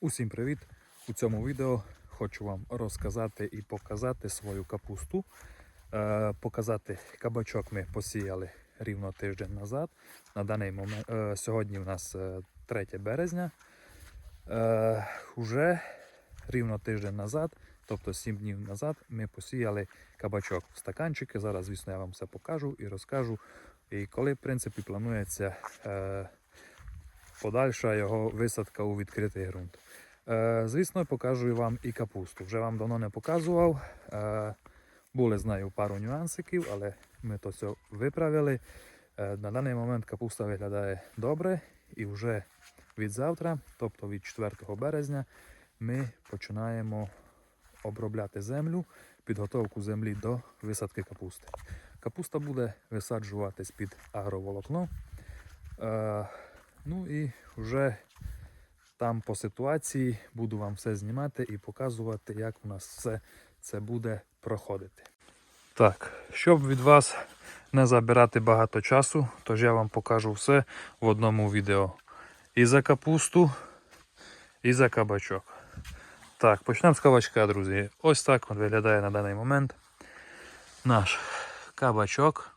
Усім привіт! У цьому відео хочу вам розказати і показати свою капусту. Е, показати кабачок ми посіяли рівно тиждень назад. На даний момент е, сьогодні у нас е, 3 березня. Е, уже рівно тиждень назад, тобто 7 днів назад, ми посіяли кабачок в стаканчики. Зараз, звісно, я вам все покажу і розкажу. І коли, в принципі, планується е, подальша його висадка у відкритий ґрунт. Е, звісно, покажу вам і капусту. Вже вам давно не показував. Е, були, знаю, пару нюансиків, але ми то все виправили. Е, на даний момент капуста виглядає добре, і вже від завтра, тобто від 4 березня, ми починаємо обробляти землю, підготовку землі до висадки капусти. Капуста буде висаджуватись під агроволокно. Ну і вже там по ситуації буду вам все знімати і показувати, як у нас все це буде проходити. Так, щоб від вас не забирати багато часу, тож я вам покажу все в одному відео. І за капусту, і за кабачок. Так, почнемо з кабачка, друзі. Ось так він виглядає на даний момент наш кабачок,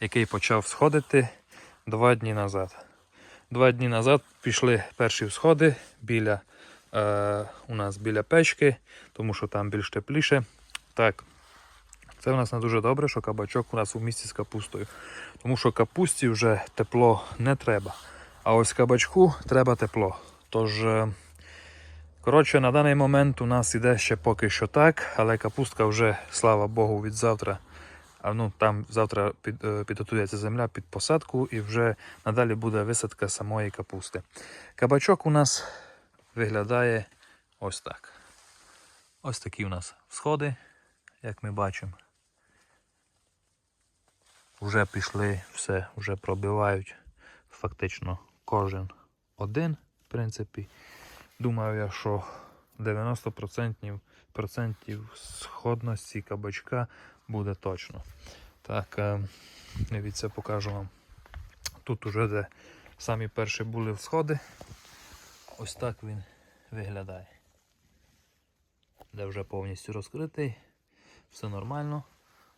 який почав сходити два дні назад. Два дні назад пішли перші сходи біля е, у нас біля печки, тому що там більш тепліше. Так, це у нас не дуже добре, що кабачок у нас у місці з капустою. Тому що капусті вже тепло не треба. А ось кабачку треба тепло. Тож, е, коротше, на даний момент у нас іде ще поки що так, але капустка вже, слава Богу, від завтра. А ну там завтра під, е, підготується земля під посадку і вже надалі буде висадка самої капусти. Кабачок у нас виглядає ось так. Ось такі у нас сходи, як ми бачимо. Вже пішли, все, вже пробивають фактично кожен один, в принципі. Думаю я, що 90% процентів сходності кабачка буде точно. Так, е, дивіться, покажу вам. Тут уже де самі перші були всходи. Ось так він виглядає. Де вже повністю розкритий, все нормально.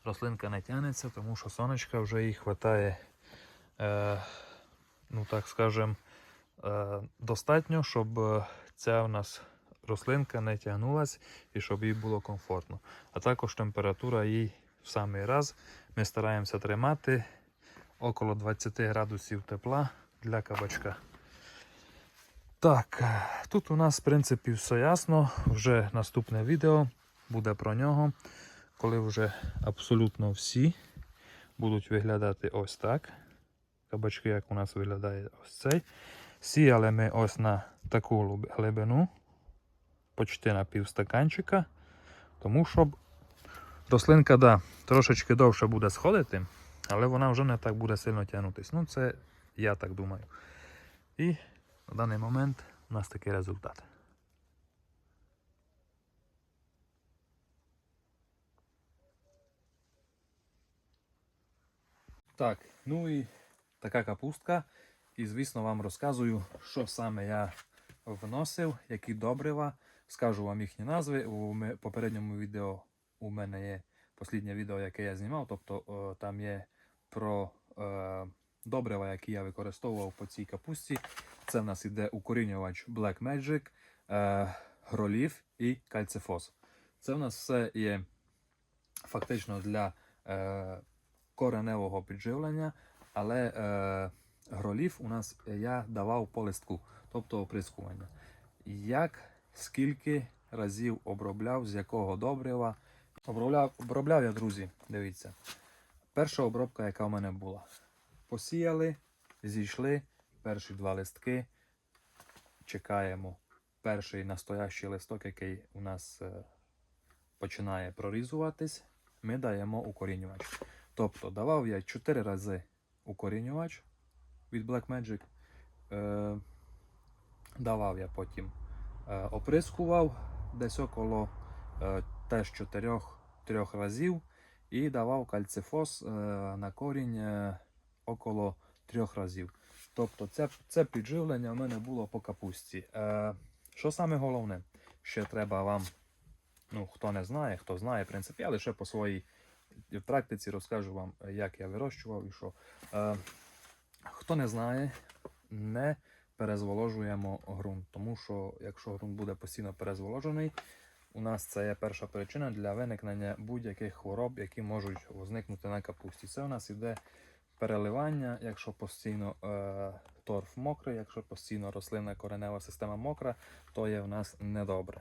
Рослинка не тягнеться, тому що сонечка вже їй вистачає, е, ну так скажем, е, достатньо, щоб е, ця у нас рослинка не тягнулась і щоб їй було комфортно. А також температура їй в самий раз. Ми стараємося тримати около 20 градусів тепла для кабачка. Так, тут у нас в принципі все ясно. Вже наступне відео буде про нього, коли вже абсолютно всі будуть виглядати ось так. Кабачки, як у нас виглядає ось цей. Сіяли ми ось на таку глибину, почти на пів стаканчика, тому щоб рослинка да, трошечки довше буде сходити, але вона вже не так буде сильно тягнутися. Ну, це я так думаю. І на даний момент у нас такий результат. Так, ну і така капустка. І, звісно, вам розказую, що саме я вносив, які добрива. Скажу вам їхні назви. У попередньому відео у мене є останнє відео, яке я знімав. Тобто там є про е, добрива, які я використовував по цій капусті. Це в нас іде укорінювач Black Magic, е, гролів і кальцифос. Це в нас все є фактично для е, кореневого підживлення, але е, гролів у нас я давав по листку, тобто оприскування. Як, скільки разів обробляв, з якого добрива. Обробляв, обробляв я, друзі, дивіться. Перша обробка, яка в мене була. Посіяли, зійшли перші два листки. Чекаємо перший настоящий листок, який у нас е, починає прорізуватись. Ми даємо укорінювач. Тобто давав я 4 рази укорінювач від Blackmagic. Е, давав я потім оприскував десь около е, теж 4 трьох разів і давав кальцифос е, на корінь е, около трьох разів. Тобто це, це підживлення в мене було по капусті. Е, Що саме головне, ще треба вам, ну хто не знає, хто знає, в принципі, я лише по своїй практиці розкажу вам, як я вирощував і що. Е, хто не знає, не перезволожуємо ґрунт, тому що якщо ґрунт буде постійно перезволожений, у нас це є перша причина для виникнення будь-яких хвороб, які можуть возникнути на капусті. Це у нас іде переливання, якщо постійно е, торф мокрий, якщо постійно рослинна коренева система мокра, то є в нас недобре.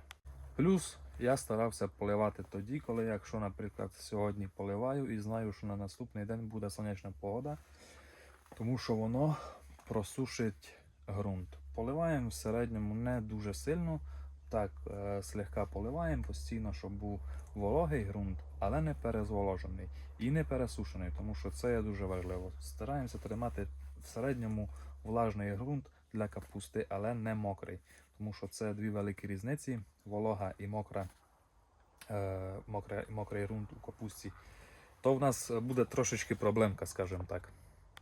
Плюс я старався поливати тоді, коли, якщо, наприклад, сьогодні поливаю і знаю, що на наступний день буде сонячна погода, тому що воно просушить ґрунт. Поливаємо в середньому не дуже сильно, так е, слегка поливаємо постійно, щоб був вологий ґрунт, але не перезволожений і не пересушений, тому що це є дуже важливо. Стараємося тримати в середньому влажний ґрунт для капусти, але не мокрий, тому що це дві великі різниці: волога і мокра, е, мокра, мокрий ґрунт у капусті. То в нас буде трошечки проблемка, скажімо так.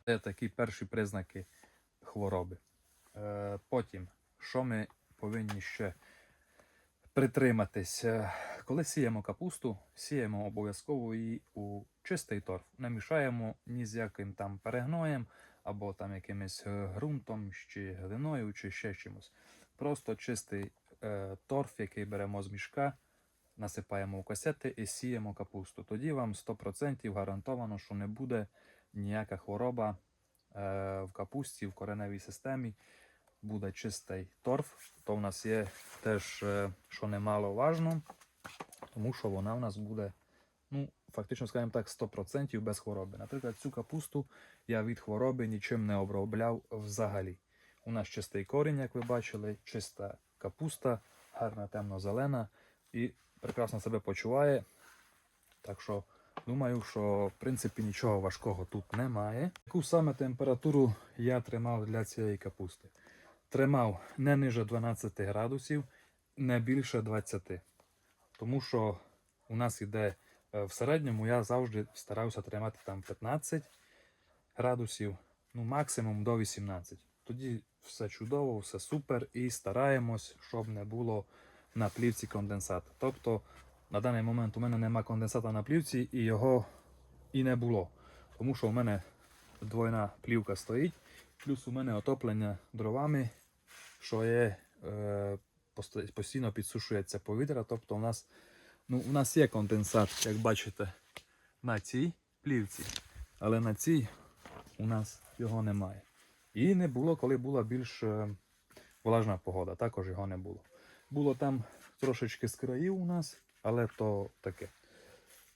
Це такі перші признаки хвороби. Е, потім, що ми повинні ще притриматись? Е, Коли сіємо капусту, сіємо обов'язково її у чистий торф. Не мішаємо ні з яким там перегноєм або там якимось е, ґрунтом, чи глиною, чи ще чимось. Просто чистий е, торф, який беремо з мішка, насипаємо у касети і сіємо капусту. Тоді вам 100% гарантовано, що не буде ніяка хвороба е, в капусті, в кореневій системі. Буде чистий торф, то в нас є теж, е, що немало важно, тому що вона в нас буде, ну, фактично, скажімо так, 100% без хвороби. Наприклад, цю капусту я від хвороби нічим не обробляв взагалі. У нас чистий корінь, як ви бачили, чиста капуста, гарна темно-зелена і прекрасно себе почуває. Так що думаю, що в принципі нічого важкого тут немає. Яку саме температуру я тримав для цієї капусти? Тримав не ниже 12 градусів, не більше 20. Тому що у нас іде е, в середньому, я завжди старався тримати там 15 градусів, ну максимум до 18. Тоді все чудово, все супер, і стараємось, щоб не було на плівці конденсата. Тобто на даний момент у мене нема конденсата на плівці і його і не було. Тому що у мене двойна плівка стоїть, плюс у мене отоплення дровами, що є е, постійно підсушується повітря. Тобто у нас, ну, у нас є конденсат, як бачите, на цій плівці, але на цій у нас його немає. І не було, коли була більш е, влажна погода, також його не було. Було там трошечки з країв у нас, але то таке.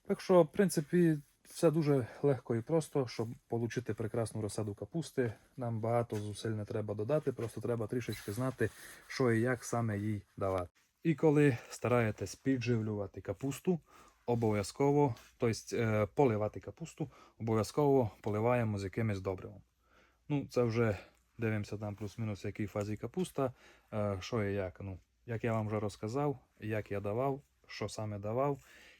Так що, в принципі, все дуже легко і просто, щоб отримати прекрасну розсаду капусти. Нам багато зусиль не треба додати, просто треба трішечки знати, що і як саме їй давати. І коли стараєтесь підживлювати капусту, обов'язково, тобто е, поливати капусту, обов'язково поливаємо з якимось добривом. Ну, це вже дивимося там плюс-мінус, в якій фазі капуста, е, що і як. Ну, як я вам вже розказав, як я давав, що саме давав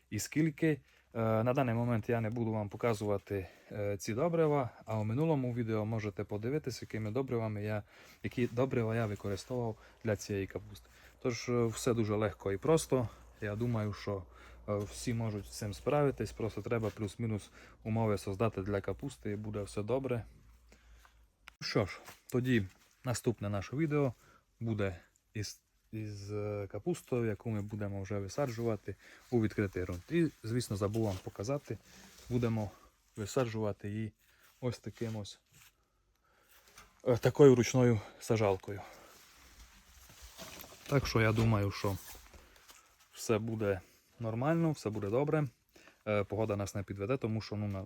і скільки. Е, На даний момент я не буду вам показувати е, ці добрива, а у минулому відео можете подивитися, якими добривами я, які добрива я використовував для цієї капусти. Тож е, все дуже легко і просто. Я думаю, що всі можуть з цим справитись, просто треба плюс-мінус умови создати для капусти і буде все добре. Що ж, тоді наступне наше відео буде із, із е, капустою, яку ми будемо вже висаджувати у відкритий ґрунт. І, звісно, забув вам показати, будемо висаджувати її ось таким ось е, такою ручною сажалкою. Так що я думаю, що все буде нормально, все буде добре. Е, Погода нас не підведе, тому що ну, на,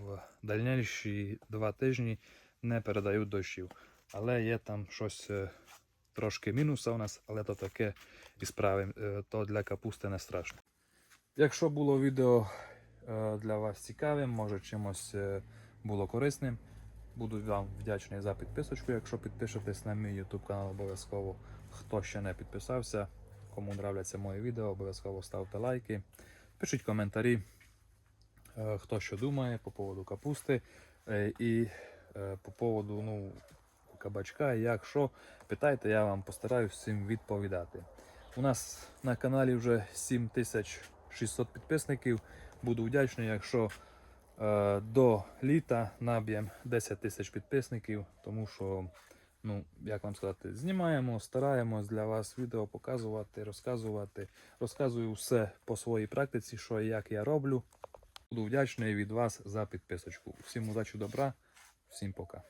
в дальніші два тижні не передають дощів. Але є там щось трошки мінуса у нас, але то таке і справи, е, то для капусти не страшно. Якщо було відео для вас цікавим, може чимось було корисним, буду вам вдячний за підписочку. Якщо підпишетесь на мій YouTube канал, обов'язково хто ще не підписався, кому нравляться мої відео, обов'язково ставте лайки, пишіть коментарі, хто що думає по поводу капусти. І по поводу, ну, кабачка, як що. Питайте, я вам постараюсь всім відповідати. У нас на каналі вже 7600 підписників. Буду вдячний, якщо е, до літа наб'ємо 10 тисяч підписників, тому що, ну, як вам сказати, знімаємо, стараємось для вас відео показувати, розказувати. Розказую все по своїй практиці, що і як я роблю. Буду вдячний від вас за підписочку. Всім удачі, добра, всім пока.